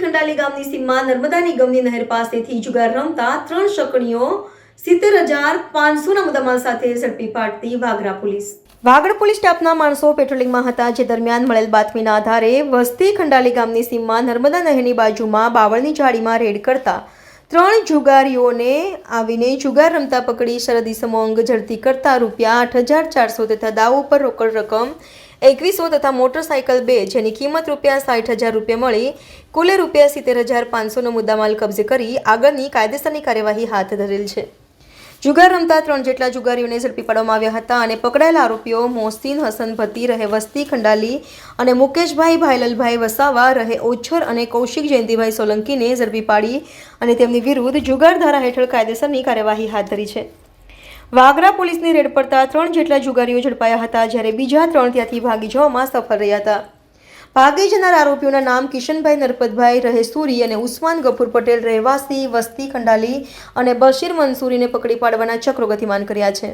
ખંડાલી ગામની સીમમાં નર્મદા નિગમની નહેર પાસેથી જુગાર રમતા ત્રણ શકણીઓ સિત્તેર હજાર પાંચસોના મુદ્દામાલ સાથે ઝડપી પાડતી વાગરા પોલીસ. વાગડ પોલીસ સ્ટાફના માણસો પેટ્રોલિંગમાં હતા, જે દરમિયાન મળેલ બાતમીના આધારે વસ્તી ખંડાલી ગામની સીમમાં નર્મદા નહેરની બાજુમાં બાવળની જાળીમાં રેડ કરતા ત્રણ જુગારીઓને આવીને જુગાર રમતા પકડી શરદી સમોંગ ઝડપી કરતા રૂપિયા આઠ હજાર ચારસો તથા દાવ ઉપર રોકડ રકમ એકવીસો તથા મોટરસાયકલ બે, જેની કિંમત રૂપિયા સાઠ હજાર રૂપિયા મળી, કુલે રૂપિયા સિત્તેર હજાર પાંચસોનો મુદ્દામાલ કબજે કરી આગળની કાયદેસરની કાર્યવાહી હાથ ધરેલ છે. જુગાર રમતા ત્રણ જેટલા જુગારીઓને ઝડપી પાડવામાં આવ્યા હતા અને પકડાયેલા આરોપીઓ મોહસિન, હસન ભતી, રહે વસ્તી, ખંડાલી અને મુકેશભાઈ ભાઈલાલભાઈ વસાવા, રહે ઓછર અને કૌશિક જયંતિભાઈ સોલંકીને ઝડપી પાડી અને તેમની વિરુદ્ધ જુગાર ધારા હેઠળ કાયદેસરની કાર્યવાહી હાથ ધરી છે. વાગરા પોલીસની રેડ પડતા ત્રણ જેટલા જુગારીઓ ઝડપાયા હતા, જ્યારે બીજા ત્રણ ત્યાંથી ભાગી જવામાં સફળ રહ્યા હતા. ભાગી જનાર આરોપીઓના નામ કિશનભાઈ નરપતભાઈ રહેસુરી અને ઉસ્માન ગફુર પટેલ, રહેવાસી વસ્તી ખંડાલી અને બશીર મંસૂરીને પકડી પાડવાના ચક્રો ગતિમાન કર્યા છે.